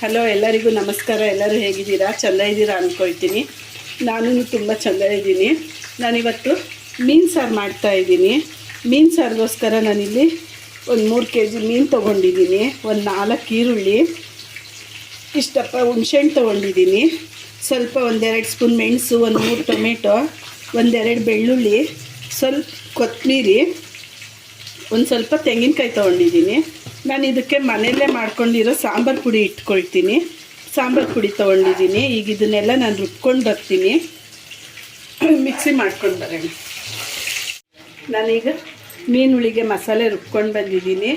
Hello ಎಲ್ಲರಿಗೂ ನಮಸ್ಕಾರ. ಎಲ್ಲರೂ ಹೇಗಿದ್ದೀರಾ? ಚೆಂದ ಇದ್ದೀರಾ ಅಂದ್ಕೊಳ್ತೀನಿ ನಾನು ತುಂಬ ಚೆಂದ ಇದ್ದೀನಿ. ನಾನಿವತ್ತು ಮೀನು ಸಾರು ಮಾಡ್ತಾ ಇದ್ದೀನಿ. ಮೀನು ಸಾರಿಗೋಸ್ಕರ ನಾನಿಲ್ಲಿ ಒಂದು ಮೂರು ಕೆ ಜಿ ಮೀನು ತೊಗೊಂಡಿದ್ದೀನಿ. ಒಂದು ನಾಲ್ಕು ಈರುಳ್ಳಿ, ಇಷ್ಟಪ್ಪ ಹುಣ್ಸೆಹಣ್ಣು ತೊಗೊಂಡಿದ್ದೀನಿ. ಸ್ವಲ್ಪ ಒಂದೆರಡು ಸ್ಪೂನ್ ಮೆಣಸು, ಒಂದು ಮೂರು ಟೊಮೆಟೊ, ಒಂದೆರಡು ಬೆಳ್ಳುಳ್ಳಿ, ಸ್ವಲ್ಪ ಕೊತ್ತಂಬರಿ ಒಂದು ಸ್ವಲ್ಪ ತೆಂಗಿನಕಾಯಿ ತೊಗೊಂಡಿದ್ದೀನಿ. ನಾನು ಇದಕ್ಕೆ ಮನೆಯಲ್ಲೇ ಮಾಡ್ಕೊಂಡಿರೋ ಸಾಂಬಾರು ಪುಡಿ ಇಟ್ಕೊಳ್ತೀನಿ. ಸಾಂಬಾರು ಪುಡಿ ತೊಗೊಂಡಿದ್ದೀನಿ. ಈಗ ಇದನ್ನೆಲ್ಲ ನಾನು ರುಬ್ಕೊಂಡು ಬರ್ತೀನಿ. ಮಿಕ್ಸಿ ಮಾಡ್ಕೊಂಡು ಬರೋಣ. ನಾನೀಗ ಮೀನುಳಿಗೆ ಮಸಾಲೆ ರುಬ್ಕೊಂಡು ಬಂದಿದ್ದೀನಿ.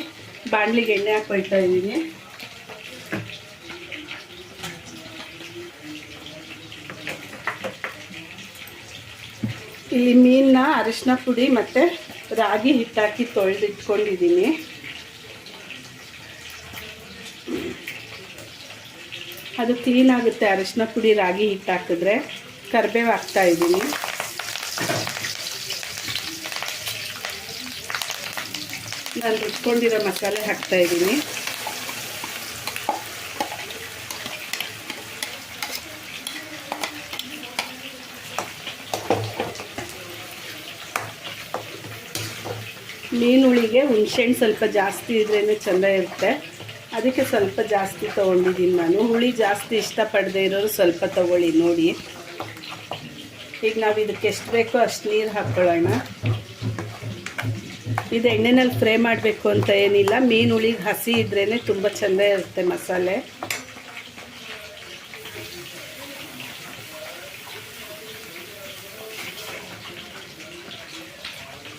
ಬಾಣಲಿಗೆ ಎಣ್ಣೆ ಹಾಕೊಳ್ತಾ ಇದ್ದೀನಿ. ಇಲ್ಲಿ ಮೀನನ್ನ ಅರಿಶಿನ ಪುಡಿ ಮತ್ತು ರಾಗಿ ಹಿಟ್ಟಾಕಿ ತೊಳೆದು ಅದು ಕ್ಲೀನ್ ಆಗುತ್ತೆ ಅರಿಶಿನ ಪುಡಿ, ರಾಗಿ ಹಿಟ್ಟು ಹಾಕಿದ್ರೆ ಕರಿಬೇವು ಹಾಕ್ತಾ ಇದ್ದೀನಿ. ನಾನು ರುಬ್ಕೊಂಡಿರೋ ಮಸಾಲೆ ಹಾಕ್ತಾ ಇದ್ದೀನಿ. ಮೀನುಳಿಗೆ ಹುಣಸೆಹಣ್ಣು ಸ್ವಲ್ಪ ಜಾಸ್ತಿ ಇದ್ರೇ ಚೆಂದ ಇರುತ್ತೆ. ಅದಕ್ಕೆ ಸ್ವಲ್ಪ ಜಾಸ್ತಿ ತೊಗೊಂಡಿದ್ದೀನಿ ನಾನು. ಹುಳಿ ಜಾಸ್ತಿ ಇಷ್ಟಪಡದೆ ಇರೋರು ಸ್ವಲ್ಪ ತೊಗೊಳ್ಳಿ ನೋಡಿ. ಈಗ ನಾವು ಇದಕ್ಕೆ ಎಷ್ಟು ಬೇಕೋ ಅಷ್ಟು ನೀರು ಹಾಕ್ಕೊಳ್ಳೋಣ ಇದು ಎಣ್ಣೆನಲ್ಲಿ ಫ್ರೈ ಮಾಡಬೇಕು ಅಂತ ಏನಿಲ್ಲ. ಮೀನು ಹುಳಿಗೆ ಹಸಿ ಇದ್ರೇ ತುಂಬ ಚೆಂದ ಇರುತ್ತೆ ಮಸಾಲೆ.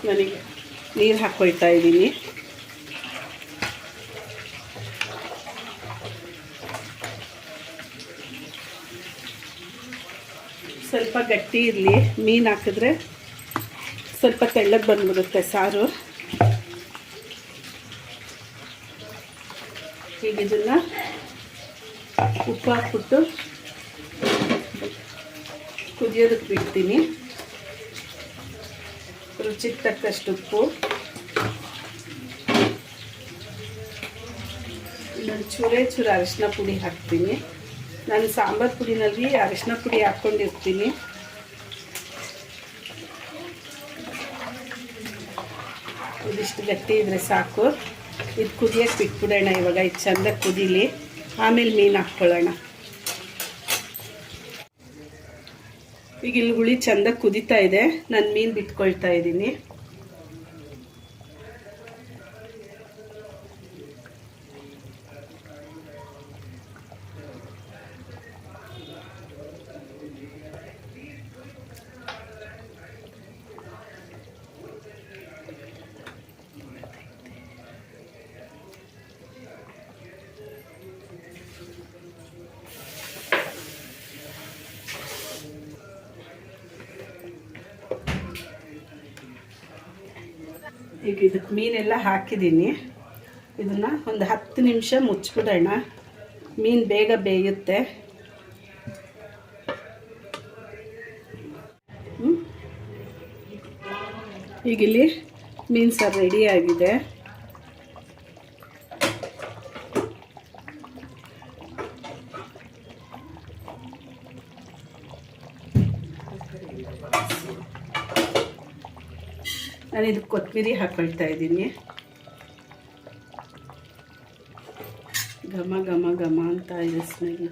ನನಗೆ ನೀರು ಹಾಕ್ಕೊಳ್ತಾ ಇದ್ದೀನಿ. ಸ್ವಲ್ಪ ಗಟ್ಟಿ ಇರಲಿ, ಮೀನು ಹಾಕಿದ್ರೆ ಸ್ವಲ್ಪ ತೆಳ್ಳಗೆ ಬಂದ್ಬಿಡುತ್ತೆ ಸಾರು. ಈಗ ಇದನ್ನು ಉಪ್ಪು ಹಾಕ್ಬಿಟ್ಟು ಕುದಿಯೋದಕ್ಕೆ ಬಿಡ್ತೀನಿ. ರುಚಿಗೆ ತಕ್ಕಷ್ಟು ಉಪ್ಪು. ಇನ್ನೊಂದು ಚೂರೇ ಚೂರು ಅರಿಶಿನ ಪುಡಿ ಹಾಕ್ತೀನಿ. ನಾನು ಸಾಂಬಾರು ಪುಡಿನಲ್ಲಿ ಅರಿಶಿನ ಪುಡಿ ಹಾಕ್ಕೊಂಡಿರ್ತೀನಿ. ಇದಿಷ್ಟು ಗಟ್ಟಿ ಇದ್ರೆ ಸಾಕು. ಇದು ಕುದಿಯೋಕ್ಕೆ ಬಿಟ್ಬಿಡೋಣ ಇವಾಗ, ಇದು ಚೆಂದ ಕುದೀಲಿ. ಆಮೇಲೆ ಮೀನು ಹಾಕ್ಕೊಳ್ಳೋಣ. ಈಗ ಇಲ್ಲಿ ಹುಳಿ ಚೆಂದ ಕುದೀತಾ ಇದೆ. ನಾನು ಮೀನು ಬಿಟ್ಕೊಳ್ತಾ ಇದ್ದೀನಿ. ಈಗ ಇದಕ್ಕೆ ಮೀನೆಲ್ಲ ಹಾಕಿದ್ದೀನಿ. ಇದನ್ನು ಒಂದು ಹತ್ತು ನಿಮಿಷ ಮುಚ್ಚಿಬಿಡೋಣ ಮೀನು ಬೇಗ ಬೇಯುತ್ತೆ. ಈಗಿಲ್ಲಿ ಮೀನು ಸಾರು ರೆಡಿಯಾಗಿದೆ ನಾನು ಇದಕ್ಕೆ ಕೊತ್ತಂಬರಿ ಹಾಕೊಳ್ತಾ ಇದ್ದೀನಿ. ಘಮ ಘಮ ಘಮ ಅಂತ ಇದೆ ಸ್ಮೆಲ್.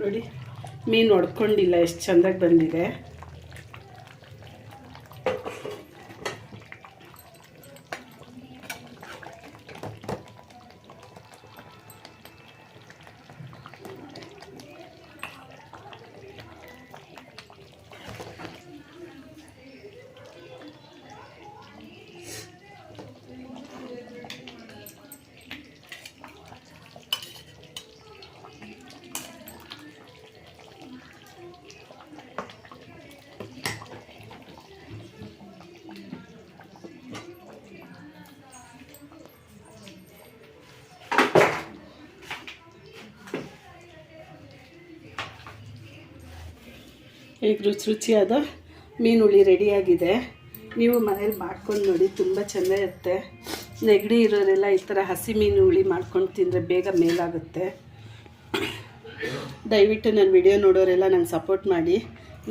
ನೋಡಿ, ಮೀನು ಹೊಡ್ಕೊಂಡಿಲ್ಲ ಎಷ್ಟು ಚೆಂದಾಗಿ ಬಂದಿದೆ. ಈಗ ರುಚಿ ರುಚಿಯಾದ ಮೀನುಳ್ಳಿ ರೆಡಿಯಾಗಿದೆ. ನೀವು ಮನೇಲಿ ಮಾಡ್ಕೊಂಡು ನೋಡಿ, ತುಂಬ ಚೆಂದ ಇರುತ್ತೆ ನೆಗಡಿ ಇರೋರೆಲ್ಲ ಈ ಥರ ಹಸಿ ಮೀನು ಹುಳಿ ಮಾಡ್ಕೊಂಡು ತಿಂದರೆ ಬೇಗ ಮೇಲಾಗುತ್ತೆ. ದಯವಿಟ್ಟು ನನ್ನ ವಿಡಿಯೋ ನೋಡೋರೆಲ್ಲ ನಂಗೆ ಸಪೋರ್ಟ್ ಮಾಡಿ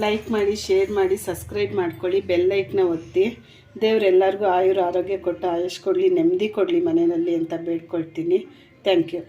ಲೈಕ್ ಮಾಡಿ ಶೇರ್ ಮಾಡಿ ಸಬ್ಸ್ಕ್ರೈಬ್ ಮಾಡ್ಕೊಳ್ಳಿ ಬೆಲ್ ಲೈಕ್ನ ಒತ್ತಿ. ದೇವರೆಲ್ಲರಿಗೂ ಆಯುರ ಆರೋಗ್ಯ ಕೊಟ್ಟು ಆಯುಷ್ ಕೊಡಲಿ ನೆಮ್ಮದಿ ಕೊಡಲಿ ಮನೆಯಲ್ಲಿ ಅಂತ ಬೇಡ್ಕೊಳ್ತೀನಿ. Thank you